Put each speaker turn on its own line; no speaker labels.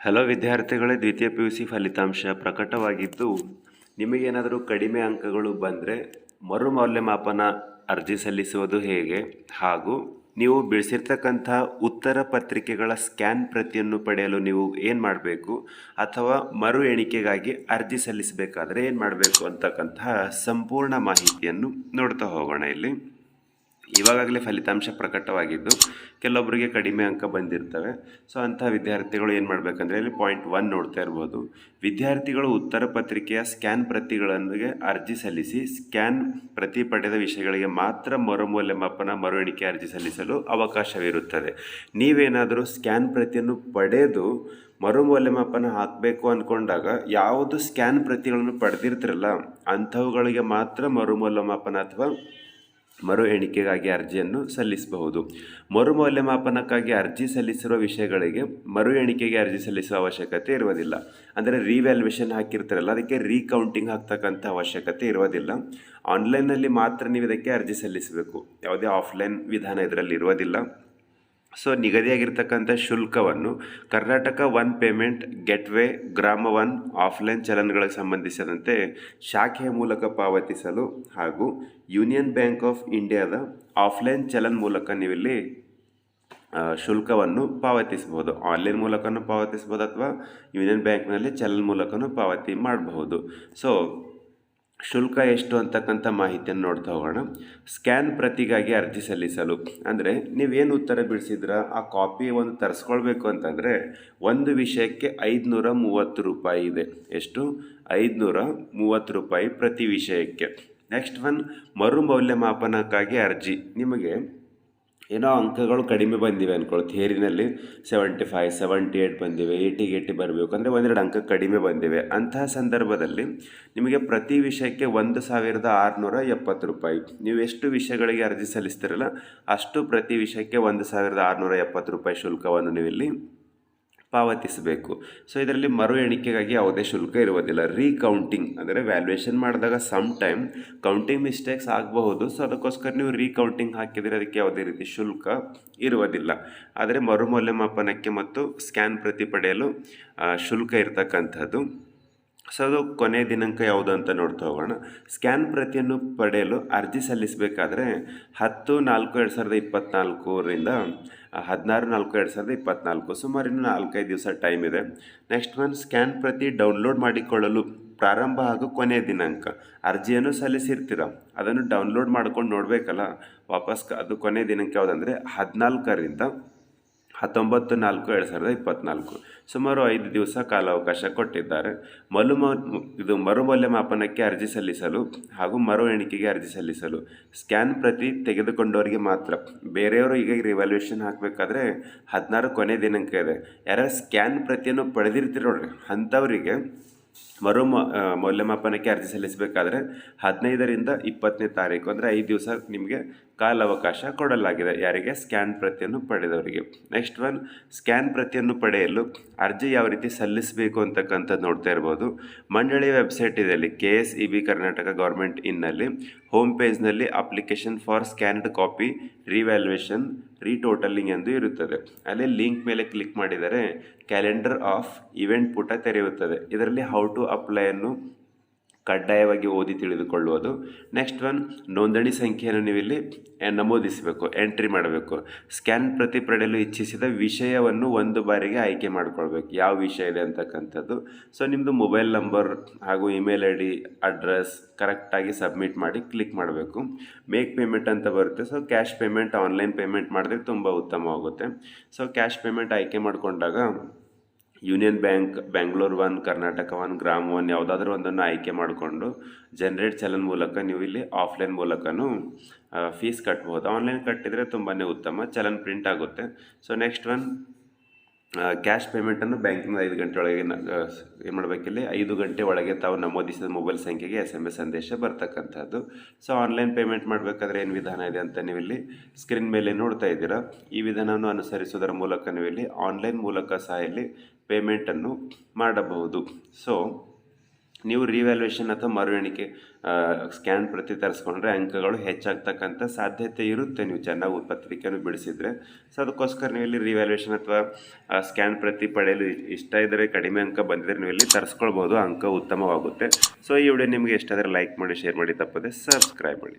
Hello ವಿದ್ಯಾರ್ಥಿಗಳೇ ದ್ವಿತೀಯ P U C ಫಲಿತಾಂಶ ಪ್ರಕಟವಾಗಿದ್ದು, ನಿಮಗೇನಾದರೂ ಕಡಿಮೆ ಅಂಕಗಳು ಬಂದರೆ ಮರುಮೌಲ್ಯಮಾಪನ ಅರ್ಜಿ ಸಲ್ಲಿಸುವುದು ಹೇಗೆ? ಹಾಗೂ ನೀವು ಬಿಡಿಸಿರ್ತಕ್ಕಂಥ ಉತ್ತರ ಪತ್ರಿಕೆಗಳ ಸ್ಕ್ಯಾನ್ ಪ್ರತಿಯನ್ನು ಪಡೆಯಲು ನೀವು ಏನು ಮಾಡಬೇಕು? ಅಥವಾ ಮರು ಎಣಿಕೆಗಾಗಿ ಅರ್ಜಿ ಸಲ್ಲಿಸಬೇಕಾದರೆ ಏನು ಮಾಡಬೇಕು ಅಂತಕ್ಕಂತಹ ಸಂಪೂರ್ಣ ಮಾಹಿತಿಯನ್ನು ನೋಡ್ತಾ ಹೋಗೋಣ ಇಲ್ಲಿ. ಇವಾಗಲೇ ಫಲಿತಾಂಶ ಪ್ರಕಟವಾಗಿದ್ದು ಕೆಲವೊಬ್ಬರಿಗೆ ಕಡಿಮೆ ಅಂಕ ಬಂದಿರ್ತವೆ. ಸೊ ಅಂತಹ ವಿದ್ಯಾರ್ಥಿಗಳು ಏನು ಮಾಡಬೇಕಂದ್ರೆ ಇಲ್ಲಿ ಪಾಯಿಂಟ್ ಒನ್ ನೋಡ್ತಾ ಇರ್ಬೋದು. ವಿದ್ಯಾರ್ಥಿಗಳು ಉತ್ತರ ಪತ್ರಿಕೆಯ ಸ್ಕ್ಯಾನ್ ಪ್ರತಿಗಳೊಂದಿಗೆ ಅರ್ಜಿ ಸಲ್ಲಿಸಿ ಸ್ಕ್ಯಾನ್ ಪ್ರತಿ ಪಡೆದ ವಿಷಯಗಳಿಗೆ ಮಾತ್ರ ಮರುಮೌಲ್ಯಮಾಪನ, ಮರು ಎಣಿಕೆ ಅರ್ಜಿ ಸಲ್ಲಿಸಲು ಅವಕಾಶವಿರುತ್ತದೆ. ನೀವೇನಾದರೂ ಸ್ಕ್ಯಾನ್ ಪ್ರತಿಯನ್ನು ಪಡೆದು ಮರುಮೌಲ್ಯಮಾಪನ ಹಾಕಬೇಕು ಅಂದ್ಕೊಂಡಾಗ ಯಾವುದು ಸ್ಕ್ಯಾನ್ ಪ್ರತಿಗಳನ್ನು ಪಡೆದಿರ್ತಿರಲ್ಲ, ಅಂಥವುಗಳಿಗೆ ಮಾತ್ರ ಮರುಮೌಲ್ಯಮಾಪನ ಅಥವಾ ಮರು ಎಣಿಕೆಗಾಗಿ ಅರ್ಜಿಯನ್ನು ಸಲ್ಲಿಸಬಹುದು. ಮರು ಮೌಲ್ಯಮಾಪನಕ್ಕಾಗಿ ಅರ್ಜಿ ಸಲ್ಲಿಸಿರುವ ವಿಷಯಗಳಿಗೆ ಮರು ಎಣಿಕೆಗೆ ಅರ್ಜಿ ಸಲ್ಲಿಸುವ ಅವಶ್ಯಕತೆ ಇರುವುದಿಲ್ಲ. ಅಂದರೆ ರಿವ್ಯಾಲ್ಯೂಯೇಷನ್ ಹಾಕಿರ್ತಾರಲ್ಲ, ಅದಕ್ಕೆ ರೀಕೌಂಟಿಂಗ್ ಹಾಕ್ತಕ್ಕಂಥ ಅವಶ್ಯಕತೆ ಇರುವುದಿಲ್ಲ. ಆನ್ಲೈನ್ನಲ್ಲಿ ಮಾತ್ರ ನೀವು ಇದಕ್ಕೆ ಅರ್ಜಿ ಸಲ್ಲಿಸಬೇಕು. ಯಾವುದೇ ಆಫ್ಲೈನ್ ವಿಧಾನ ಇದರಲ್ಲಿ ಇರುವುದಿಲ್ಲ. ಸೊ ನಿಗದಿಯಾಗಿರ್ತಕ್ಕಂಥ ಶುಲ್ಕವನ್ನು ಕರ್ನಾಟಕ ಒನ್ ಪೇಮೆಂಟ್ ಗೆಟ್ವೇ ಗ್ರಾಮ ಒನ್ ಆಫ್ಲೈನ್ ಚಲನ್ಗಳಿಗೆ ಸಂಬಂಧಿಸಿದಂತೆ ಶಾಖೆಯ ಮೂಲಕ ಪಾವತಿಸಲು ಹಾಗೂ ಯೂನಿಯನ್ ಬ್ಯಾಂಕ್ ಆಫ್ ಇಂಡಿಯಾದ ಆಫ್ಲೈನ್ ಚಲನ್ ಮೂಲಕ ನೀವಿಲ್ಲಿ ಶುಲ್ಕವನ್ನು ಪಾವತಿಸಬಹುದು. ಆನ್ಲೈನ್ ಮೂಲಕನೂ ಪಾವತಿಸ್ಬೋದು ಅಥವಾ ಯೂನಿಯನ್ ಬ್ಯಾಂಕ್ನಲ್ಲಿ ಚಲನ್ ಮೂಲಕನೂ ಪಾವತಿ ಮಾಡಬಹುದು. ಸೊ ಶುಲ್ಕ ಎಷ್ಟು ಅಂತಕ್ಕಂಥ ಮಾಹಿತಿಯನ್ನು ನೋಡ್ತಾ ಹೋಗೋಣ. ಸ್ಕ್ಯಾನ್ ಪ್ರತಿಗಾಗಿ ಅರ್ಜಿ ಸಲ್ಲಿಸಲು. ಅಂದರೆ ನೀವೇನು ಉತ್ತರ ಬಿಡಿಸಿದ್ರ? ಆ ಕಾಪಿ ಒಂದು ತರಿಸ್ಕೊಳ್ಬೇಕು ಅಂತಂದರೆ ಒಂದು ವಿಷಯಕ್ಕೆ ಐದುನೂರ ಮೂವತ್ತು ರೂಪಾಯಿ ಇದೆ. ಎಷ್ಟು? ಐದುನೂರ ಮೂವತ್ತು ರೂಪಾಯಿ ಪ್ರತಿ ವಿಷಯಕ್ಕೆ. ನೆಕ್ಸ್ಟ್ ಒನ್ ಮರು ಮೌಲ್ಯಮಾಪನಕ್ಕಾಗಿ ಅರ್ಜಿ. ನಿಮಗೆ ಏನೋ ಅಂಕಗಳು ಕಡಿಮೆ ಬಂದಿವೆ ಅಂದ್ಕೊಳ್ಳಿ ಥಿಯರಿನಲ್ಲಿ ಸೆವೆಂಟಿ ಫೈವ್ ಸೆವೆಂಟಿ ಏಯ್ಟ್ ಬಂದಿವೆ ಏಯ್ಟಿಗೆ ಏಯ್ಟಿ ಬರಬೇಕು ಅಂದರೆ ಒಂದೆರಡು ಅಂಕ ಕಡಿಮೆ ಬಂದಿವೆ. ಅಂತಹ ಸಂದರ್ಭದಲ್ಲಿ ನಿಮಗೆ ಪ್ರತಿ ವಿಷಯಕ್ಕೆ ಒಂದು ಸಾವಿರದ ಆರುನೂರ ಎಪ್ಪತ್ತು ರೂಪಾಯಿ. ನೀವು ಎಷ್ಟು ವಿಷಯಗಳಿಗೆ ಅರ್ಜಿ ಸಲ್ಲಿಸ್ತೀರಲ್ಲ ಅಷ್ಟು ಪ್ರತಿ ವಿಷಯಕ್ಕೆ ಒಂದು ಸಾವಿರದ ಆರುನೂರ ಎಪ್ಪತ್ತು ರೂಪಾಯಿ ಶುಲ್ಕವನ್ನು ನೀವು ಇಲ್ಲಿ ಪಾವತಿಸಬೇಕು. ಸೊ ಇದರಲ್ಲಿ ಮರು ಎಣಿಕೆಗಾಗಿ ಯಾವುದೇ ಶುಲ್ಕ ಇರುವುದಿಲ್ಲ. ರೀಕೌಂಟಿಂಗ್ ಅಂದರೆ ವ್ಯಾಲ್ಯೂಯೇಷನ್ ಮಾಡಿದಾಗ ಸಮ್ ಟೈಮ್ ಕೌಂಟಿಂಗ್ ಮಿಸ್ಟೇಕ್ಸ್ ಆಗಬಹುದು. ಸೊ ಅದಕ್ಕೋಸ್ಕರ ನೀವು ರೀಕೌಂಟಿಂಗ್ ಹಾಕಿದರೆ ಅದಕ್ಕೆ ಯಾವುದೇ ರೀತಿ ಶುಲ್ಕ ಇರುವುದಿಲ್ಲ. ಆದರೆ ಮರು ಮೌಲ್ಯಮಾಪನಕ್ಕೆ ಮತ್ತು ಸ್ಕ್ಯಾನ್ ಪ್ರತಿ ಪಡೆಯಲು ಶುಲ್ಕ ಇರತಕ್ಕಂಥದ್ದು. ಸೊ ಅದು ಕೊನೆಯ ದಿನಾಂಕ ಯಾವುದು ಅಂತ ನೋಡ್ತಾ ಹೋಗೋಣ. ಸ್ಕ್ಯಾನ್ ಪ್ರತಿಯನ್ನು ಪಡೆಯಲು ಅರ್ಜಿ ಸಲ್ಲಿಸಬೇಕಾದ್ರೆ ಹತ್ತು ನಾಲ್ಕು ಎರಡು ಸಾವಿರದ ಇಪ್ಪತ್ತ್ನಾಲ್ಕರಿಂದ ಹದಿನಾರು ನಾಲ್ಕು ಎರಡು ಸಾವಿರದ ಇಪ್ಪತ್ತ್ನಾಲ್ಕು ಸುಮಾರು ಇನ್ನು ನಾಲ್ಕೈದು ದಿವಸ ಟೈಮ್ ಇದೆ. ನೆಕ್ಸ್ಟ್ ಮಂತ್ ಸ್ಕ್ಯಾನ್ ಪ್ರತಿ ಡೌನ್ಲೋಡ್ ಮಾಡಿಕೊಳ್ಳಲು ಪ್ರಾರಂಭ ಹಾಗೂ ಕೊನೆಯ ದಿನಾಂಕ. ಅರ್ಜಿಯನ್ನು ಸಲ್ಲಿಸಿರ್ತೀರ? ಅದನ್ನು ಡೌನ್ಲೋಡ್ ಮಾಡ್ಕೊಂಡು ನೋಡಬೇಕಲ್ಲ. ವಾಪಸ್ ಅದು ಕೊನೆಯ ದಿನಾಂಕ ಯಾವುದಂದರೆ ಹದಿನಾಲ್ಕರಿಂದ ಹತ್ತೊಂಬತ್ತು ನಾಲ್ಕು ಎರಡು ಸಾವಿರದ ಇಪ್ಪತ್ತ್ನಾಲ್ಕು ಸುಮಾರು ಐದು ದಿವಸ ಕಾಲಾವಕಾಶ ಕೊಟ್ಟಿದ್ದಾರೆ. ಮಲುಮ ಇದು ಮರುಮೌಲ್ಯಮಾಪನಕ್ಕೆ ಅರ್ಜಿ ಸಲ್ಲಿಸಲು ಹಾಗೂ ಮರು ಎಣಿಕೆಗೆ ಅರ್ಜಿ ಸಲ್ಲಿಸಲು. ಸ್ಕ್ಯಾನ್ ಪ್ರತಿ ತೆಗೆದುಕೊಂಡವರಿಗೆ ಮಾತ್ರ. ಬೇರೆಯವರು ಈಗ ರಿವಾಲ್ಯೂಷನ್ ಹಾಕಬೇಕಾದ್ರೆ ಹದಿನಾರು ಕೊನೆ ದಿನಾಂಕ ಇದೆ. ಯಾರು ಸ್ಕ್ಯಾನ್ ಪ್ರತಿಯನ್ನು ಪಡೆದಿರ್ತೀರ ಅಂಥವರಿಗೆ ಮರು ಮೌಲ್ಯಮಾಪನಕ್ಕೆ ಅರ್ಜಿ ಸಲ್ಲಿಸಬೇಕಾದ್ರೆ ಹದಿನೈದರಿಂದ ಇಪ್ಪತ್ತನೇ ತಾರೀಕು, ಅಂದರೆ ಐದು ದಿವಸ ನಿಮಗೆ ಕಾಲಾವಕಾಶ ಕೊಡಲಾಗಿದೆ. ಯಾರಿಗೆ? ಸ್ಕ್ಯಾನ್ ಪ್ರತಿಯನ್ನು ಪಡೆದವರಿಗೆ. ನೆಕ್ಸ್ಟ್ ಒನ್, ಸ್ಕ್ಯಾನ್ ಪ್ರತಿಯನ್ನು ಪಡೆಯಲು ಅರ್ಜಿ ಯಾವ ರೀತಿ ಸಲ್ಲಿಸಬೇಕು ಅಂತಕ್ಕಂಥದ್ದು ನೋಡ್ತಾ ಇರ್ಬೋದು. ಮಂಡಳಿ ವೆಬ್ಸೈಟ್ ಇದೆ ಅಲ್ಲಿ, K S E B Karnataka government ಇನ್ನಲ್ಲಿ. Home ಪೇಜ್ನಲ್ಲಿ application for scanned copy revaluation retotaling ಎಂದು ಇರುತ್ತದೆ. ಅಲ್ಲಿ ಲಿಂಕ್ ಮೇಲೆ ಕ್ಲಿಕ್ ಮಾಡಿದರೆ ಕ್ಯಾಲೆಂಡರ್ ಆಫ್ ಇವೆಂಟ್ ಪುಟ ತೆರೆಯುತ್ತದೆ. ಇದರಲ್ಲಿ ಹೌ ಟು ಅಪ್ಲೈಯನ್ನು ಕಡ್ಡಾಯವಾಗಿ ಓದಿ ತಿಳಿದುಕೊಳ್ಳುವುದು. ನೆಕ್ಸ್ಟ್ ಒನ್ ನೋಂದಣಿ ಸಂಖ್ಯೆಯನ್ನು ನೀವು ಇಲ್ಲಿ ನಮೂದಿಸಬೇಕು ಎಂಟ್ರಿ ಮಾಡಬೇಕು. ಸ್ಕ್ಯಾನ್ ಪ್ರತಿ ಪಡೆಯಲು ಇಚ್ಛಿಸಿದ ವಿಷಯವನ್ನು ಒಂದು ಬಾರಿಗೆ ಆಯ್ಕೆ ಮಾಡಿಕೊಳ್ಬೇಕು. ಯಾವ ವಿಷಯ ಇದೆ ಅಂತಕ್ಕಂಥದ್ದು. ಸೊ ನಿಮ್ಮದು ಮೊಬೈಲ್ ನಂಬರ್ ಹಾಗೂ ಇಮೇಲ್ ಐ ಡಿ ಅಡ್ರೆಸ್ ಕರೆಕ್ಟಾಗಿ ಸಬ್ಮಿಟ್ ಮಾಡಿ ಕ್ಲಿಕ್ ಮಾಡಬೇಕು. ಮೇಕ್ ಪೇಮೆಂಟ್ ಅಂತ ಬರುತ್ತೆ. So cash payment online payment ಮಾಡಿದ್ರೆ ತುಂಬ ಉತ್ತಮವಾಗುತ್ತೆ. ಸೊ ಕ್ಯಾಶ್ ಪೇಮೆಂಟ್ ಆಯ್ಕೆ ಮಾಡಿಕೊಂಡಾಗ Union Bank Bengaluru one, Karnataka one, Gram one ಯಾವುದಾದ್ರೂ ಒಂದನ್ನು ಆಯ್ಕೆ ಮಾಡಿಕೊಂಡು ಜನ್ರೇಟ್ ಚಲನ್ ಮೂಲಕ ನೀವು ಇಲ್ಲಿ ಆಫ್ಲೈನ್ ಮೂಲಕನೂ ಫೀಸ್ ಕಟ್ಬೋದು. ಆನ್ಲೈನ್ ಕಟ್ಟಿದರೆ ತುಂಬಾ ಉತ್ತಮ, ಚಲನ್ ಪ್ರಿಂಟ್ ಆಗುತ್ತೆ. ಸೊ ನೆಕ್ಸ್ಟ್ ಒನ್ ಕ್ಯಾಶ್ ಪೇಮೆಂಟನ್ನು ಬ್ಯಾಂಕಿನ ಐದು ಗಂಟೆ ಒಳಗೆ ಏನು ಮಾಡಬೇಕಿಲ್ಲಿ? ಐದು ಗಂಟೆ ಒಳಗೆ ತಾವು ನಮೂದಿಸಿದ ಮೊಬೈಲ್ ಸಂಖ್ಯೆಗೆ ಎಸ್ ಎಂ ಎಸ್ ಸಂದೇಶ ಬರ್ತಕ್ಕಂಥದ್ದು. ಸೊ ಆನ್ಲೈನ್ ಪೇಮೆಂಟ್ ಮಾಡಬೇಕಾದ್ರೆ ಏನು ವಿಧಾನ ಇದೆ ಅಂತ ನೀವು ಇಲ್ಲಿ ಸ್ಕ್ರೀನ್ ಮೇಲೆ ನೋಡ್ತಾ ಇದ್ದೀರಾ. ಈ ವಿಧಾನವನ್ನು ಅನುಸರಿಸುವುದರ ಮೂಲಕ ನೀವು ಇಲ್ಲಿ ಆನ್ಲೈನ್ ಮೂಲಕ ಸಹ ಇಲ್ಲಿ ಪೇಮೆಂಟನ್ನು ಮಾಡಬಹುದು. ಸೊ ನೀವು ರಿವ್ಯಾಲ್ಯೂಯೇಷನ್ ಅಥವಾ ಮರು ಎಣಿಕೆ ಸ್ಕ್ಯಾನ್ ಪ್ರತಿ ತರಿಸ್ಕೊಂಡ್ರೆ ಅಂಕಗಳು ಹೆಚ್ಚಾಗ್ತಕ್ಕಂಥ ಸಾಧ್ಯತೆ ಇರುತ್ತೆ ನೀವು ಚೆನ್ನಾಗಿ ಪತ್ರಿಕೆಯನ್ನು ಬಿಡಿಸಿದರೆ. ಸೊ ಅದಕ್ಕೋಸ್ಕರ ನೀವು ಇಲ್ಲಿ ರಿವ್ಯಾಲ್ಯೂಯೇಷನ್ ಅಥವಾ ಸ್ಕ್ಯಾನ್ ಪ್ರತಿ ಪಡೆಯಲು ಇಷ್ಟ ಇದ್ದರೆ, ಕಡಿಮೆ ಅಂಕ ಬಂದಿದ್ರೆ ನೀವು ಇಲ್ಲಿ ತರಿಸ್ಕೊಳ್ಬೋದು, ಅಂಕ ಉತ್ತಮವಾಗುತ್ತೆ. ಸೊ ಈ ವಿಡಿಯೋ ನಿಮಗೆ ಇಷ್ಟ ಆದರೆ ಲೈಕ್ ಮಾಡಿ, ಶೇರ್ ಮಾಡಿ, ತಪ್ಪದೆ ಸಬ್ಸ್ಕ್ರೈಬ್ ಮಾಡಿ.